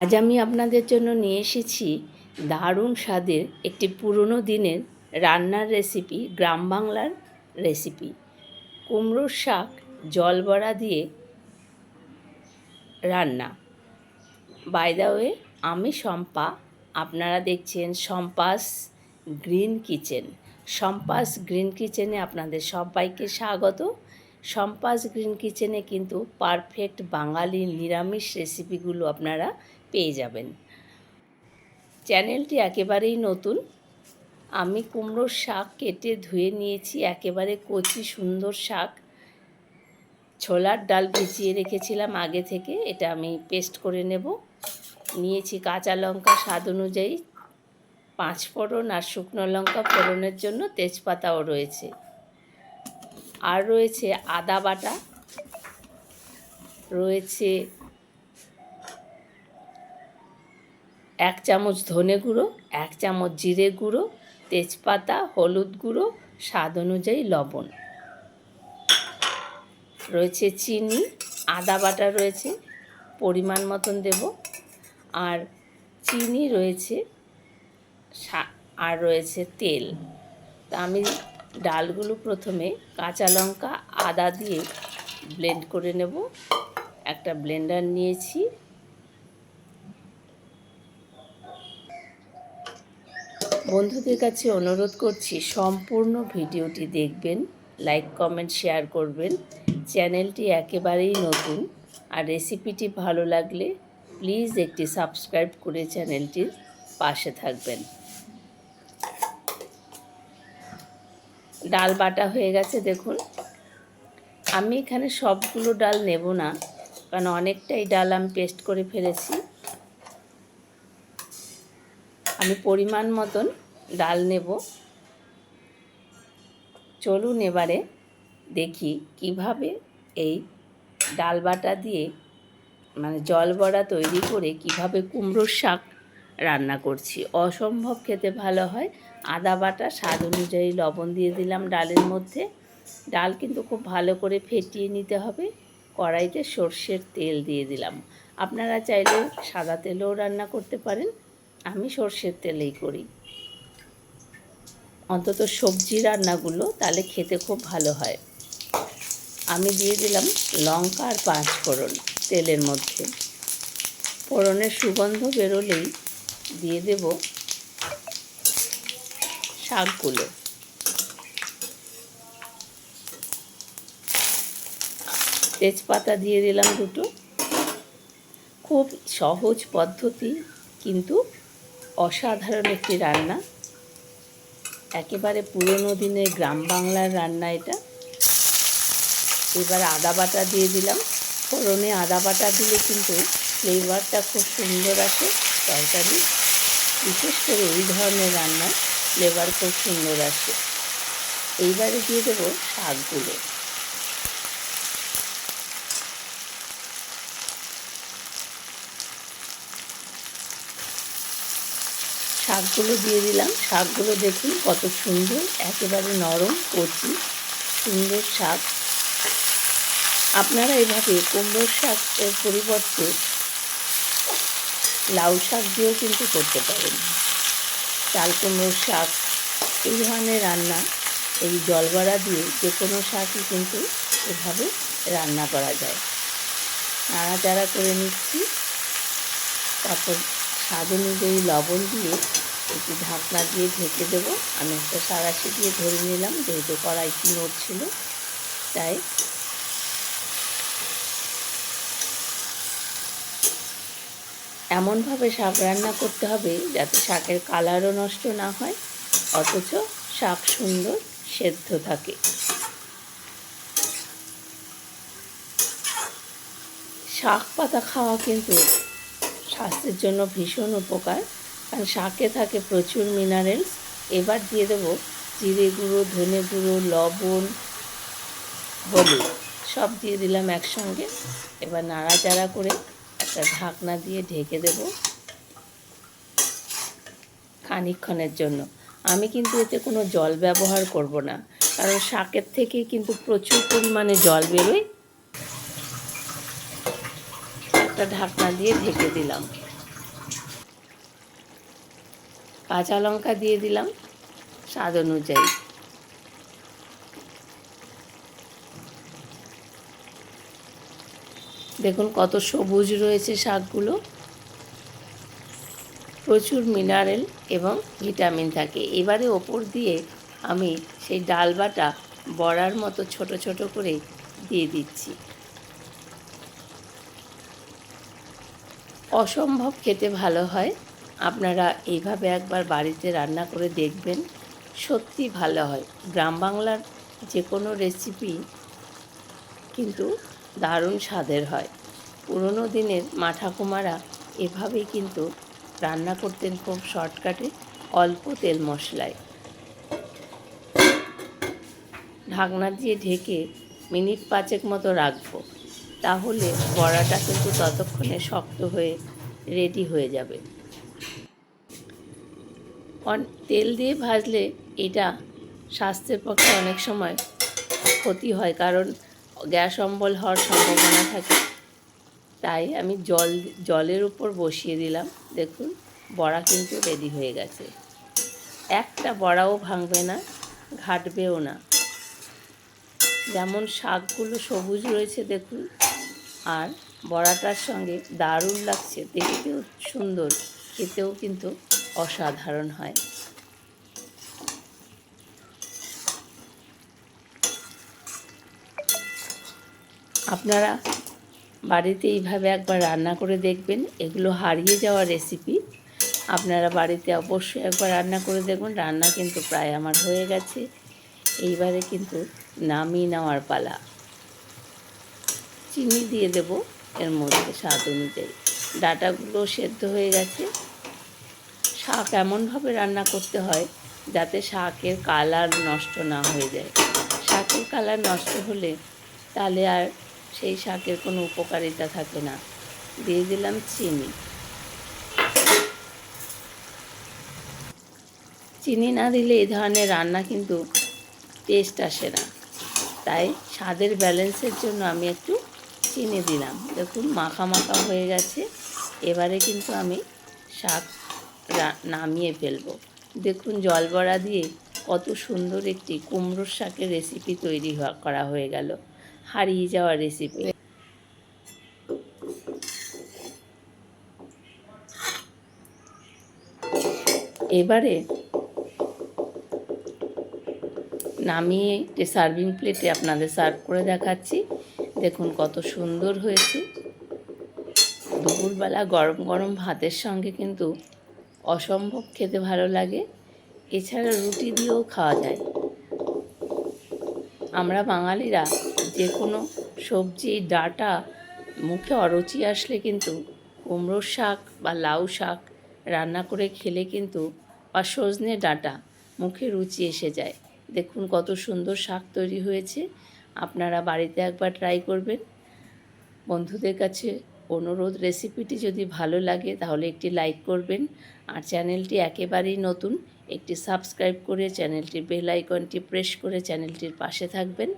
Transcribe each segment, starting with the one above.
আজ আমি আপনাদের জন্য নিয়ে এসেছি দারুণ স্বাদের একটি পুরনো দিনের রান্নার রেসিপি গ্রাম বাংলার রেসিপি কুমড়োর শাক জল বড়া দিয়ে রান্না। দ্য ওয়ে আমি শম্পা। আপনারা দেখছেন Shampa's green kitchen. Shampa's green কিচেনে আপনাদের সবাইকে স্বাগত। শম্পাস গ্রিন কিচেনে কিন্তু পারফেক্ট বাঙালি নিরামিষ রেসিপিগুলো আপনারা পেয়ে যাবেন। চ্যানেলটি একেবারেই নতুন। আমি কুমড়োর শাক কেটে ধুয়ে নিয়েছি, একেবারে কচি সুন্দর শাক। ছোলার ডাল ভিজিয়ে রেখেছিলাম আগে থেকে, এটা আমি পেস্ট করে নেব। নিয়েছি কাঁচা লঙ্কা স্বাদ অনুযায়ী পাঁচ ফোড়ন আর শুকনো লঙ্কা ফোড়নের জন্য তেজপাতাও রয়েছে। আর রয়েছে আদা বাটা, রয়েছে এক চামচ ধনে গুঁড়ো, এক চামচ জিরে গুঁড়ো, তেজপাতা, হলুদ গুঁড়ো, স্বাদ অনুযায়ী লবণ। রয়েছে চিনি, আদা বাটা রয়েছে, পরিমাণ মতন দেব। আর চিনি রয়েছে আর রয়েছে তেল। তা আমি ডালগুলো প্রথমে কাঁচা লঙ্কা, আদা দিয়ে ব্লেন্ড করে নেব। একটা ব্লেন্ডার নিয়েছি। বন্ধুদের কাছে অনুরোধ করছি সম্পূর্ণ ভিডিওটি দেখবেন লাইক কমেন্ট শেয়ার করবেন। চ্যানেলটি একেবারেই নতুন আর রেসিপিটি ভালো লাগলে প্লিজ একটি সাবস্ক্রাইব করে চ্যানেলটির পাশে থাকবেন। ডাল বাটা হয়ে গেছে দেখুন। আমি এখানে সবগুলো ডাল নেব না, কারণ অনেকটাই ডাল আমি পেস্ট করে ফেলেছি। আমি পরিমাণ মতন ডাল নেব। চলুন এবারে দেখি কীভাবে এই ডাল বাটা দিয়ে মানে জল বড়া তৈরি করে কীভাবে কুমড়োর শাক রান্না করছি। অসম্ভব খেতে ভালো হয়। আদা বাটা স্বাদ অনুযায়ী লবণ দিয়ে দিলাম ডালের মধ্যে। ডাল কিন্তু খুব ভালো করে ফেটিয়ে নিতে হবে। কড়াইতে সর্ষের তেল দিয়ে দিলাম। আপনারা চাইলে সাদা তেলেও রান্না করতে পারেন। আমি সর্ষের তেলেই করি। অন্তত সবজি রান্নাগুলো তাহলে খেতে খুব ভালো হয়। আমি দিয়ে দিলাম লঙ্কা আর পাঁচ ফোড়ন তেলের মধ্যে। ফোড়নের সুগন্ধ বেরোলেই দিয়ে দেব শাকগুলো। তেজপাতা দিয়ে দিলাম দুটো। খুব সহজ পদ্ধতি, কিন্তু অসাধারণ একটি রান্না। একেবারে পুরনো দিনের গ্রাম বাংলার রান্না এটা। এবার আদা বাটা দিয়ে দিলাম। ফোড়নে আদা বাটা দিলে কিন্তু ফ্লেভারটা খুব সুন্দর আসে তরকারি। বিশেষ করে এই ধরনের রান্নার ফ্লেভার খুব সুন্দর আসে। এইবারে দিয়ে দেবো শাকগুলো। শাকগুলো দিয়ে দিলাম। শাকগুলো দেখুন কত সুন্দর, একেবারে নরম কচি, সুন্দর শাক। আপনারা এভাবে কুমড়োর শাকের পরিবর্তে লাউ শাক দিয়েও কিন্তু করতে পারেন। চাল কুমড়োর শাক, এই ধরনের রান্না, এই জলবড়া দিয়ে যে কোনো শাকই কিন্তু এভাবে রান্না করা যায়। নাড়াচাড়া করে নিচ্ছি, তারপর স্বাদ অনুযায়ী লবণ দিয়ে একটু ঢাকনা দিয়ে ঢেকে দেবো। আমি একটা সারাশি দিয়ে ধরে নিলাম, যেহেতু কড়াই কড়াইটি নড়ছিল, তাই এমনভাবে শাক রান্না করতে হবে যাতে শাকের কালারও নষ্ট না হয়, অথচ শাক সুন্দর সেদ্ধ থাকে। শাক পাতা খাওয়া কিন্তু স্বাস্থ্যের জন্য ভীষণ উপকার। কারণ শাকে থাকে প্রচুর মিনারেলস এবার দিয়ে দেবো জিরে গুঁড়ো, ধনে গুঁড়ো, লবণ, হলুদ। সব দিয়ে দিলাম একসঙ্গে। এবার নাড়াচাড়া করে একটা ঢাকনা দিয়ে ঢেকে দেব খানিকক্ষণের জন্য। আমি কিন্তু এতে কোনো জল ব্যবহার করব না। কারণ শাকের থেকেই কিন্তু প্রচুর পরিমাণে জল বেরোয়। একটা ঢাকনা দিয়ে ঢেকে দিলাম। কাঁচা লঙ্কা দিয়ে দিলাম, স্বাদ অনুযায়ী। দেখুন কত সবুজ রয়েছে শাকগুলো। প্রচুর মিনারেল এবং ভিটামিন থাকে। এবারে ওপর দিয়ে আমি সেই ডাল বাটা বড়ার মতো ছোট ছোট করে দিয়ে দিচ্ছি। অসম্ভব খেতে ভালো হয়। আপনারা এইভাবে একবার বাড়িতে রান্না করে দেখবেন, সত্যি ভালো হয়। গ্রাম বাংলার যে কোনো রেসিপি কিন্তু দারুণ স্বাদের হয়। পুরনো দিনের মা ঠাকুমারা এভাবেই কিন্তু রান্না করতেন খুব শর্টকাটে, অল্প তেল মশলায়। ঢাকনা দিয়ে ঢেকে মিনিট পাঁচেক মতো রাখব। তাহলে বড়াটা কিন্তু ততক্ষণে শক্ত হয়ে রেডি হয়ে যাবে। তেল দিয়ে ভাজলে এটা স্বাস্থ্যের পক্ষে অনেক সময় ক্ষতি হয়, কারণ গ্যাস অম্বল হওয়ার সম্ভাবনা থাকে। তাই আমি জল, জলের উপর বসিয়ে দিলাম। দেখুন, বড়া কিন্তু রেডি হয়ে গেছে। একটা বড়াও ভাঙবে না, ঘাটবেও না। যেমন শাকগুলো সবুজ রয়েছে, দেখুন। আর বড়াটার সঙ্গে দারুণ লাগছে। দেখতেও সুন্দর, খেতেও কিন্তু অসাধারণ হয়। আপনারা বাড়িতে এইভাবে একবার রান্না করে দেখবেন, এগুলো হারিয়ে যাওয়া রেসিপি আপনারা বাড়িতে অবশ্যই একবার রান্না করে দেখুন, রান্না কিন্তু প্রায় আমার হয়ে গেছে। এইবারে কিন্তু নামিয়ে নেওয়ার পালা। চিনি দিয়ে দেব এর মধ্যে স্বাদ অনুযায়ী। ডাটাগুলো সেদ্ধ হয়ে গেছে। শাক এমনভাবে রান্না করতে হয় যাতে শাকের কালার নষ্ট না হয়ে যায়। শাকের কালার নষ্ট হলে তাহলে আর সেই শাকের কোনো উপকারিতা থাকে না। দিয়ে দিলাম চিনি। চিনি না দিলে এই ধরনের রান্না কিন্তু টেস্ট আসে না। তাই স্বাদের ব্যালেন্সের জন্য আমি একটু চিনি দিলাম দেখুন, মাখা মাখা হয়ে গেছে। এবারে কিন্তু আমি শাক নামিয়ে ফেলব। দেখুন, জল বড়া দিয়ে কত সুন্দর একটি কুমড়োর শাকের রেসিপি তৈরি করা হয়ে গেল। হারিয়ে যাওয়া রেসিপি এবারে নামিয়ে যে সার্ভিং প্লেটে আপনাদের সার্ভ করে দেখাচ্ছি। দেখুন কত সুন্দর হয়েছে। দুপুরবেলা গরম গরম ভাতের সঙ্গে কিন্তু অসম্ভব খেতে ভালো লাগে। এছাড়া রুটি দিয়েও খাওয়া যায়। আমরা বাঙালিরা যে কোনো সবজি, ডাটা, মুখে অরুচি আসলে কিন্তু কুমড়োর শাক বা লাউ শাক রান্না করে খেলে কিন্তু বা সজনে ডাঁটা মুখে রুচি এসে যায়। দেখুন কত সুন্দর শাক তৈরি হয়েছে। আপনারা বাড়িতে একবার ট্রাই করবেন। বন্ধুদের কাছে অনুরোধ রেসিপিটি যদি ভালো লাগে তাহলে একটি লাইক করবেন। আর চ্যানেলটি একেবারেই নতুন, একটি সাবস্ক্রাইব করে চ্যানেলটির বেল আইকনটি প্রেস করে চ্যানেলটির পাশে থাকবেন।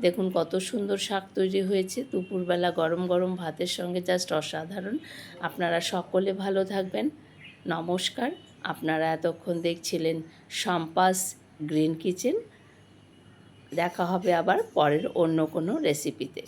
দেখুন কত সুন্দর শাক তৈরি হয়েছে। দুপুরবেলা গরম গরম ভাতের সঙ্গে জাস্ট অসাধারণ। আপনারা সকলে ভালো থাকবেন। নমস্কার। আপনারা এতক্ষণ দেখছিলেন সম্পাস গ্রিন কিচেন। দেখা হবে আবার পরের অন্য কোনো রেসিপিতে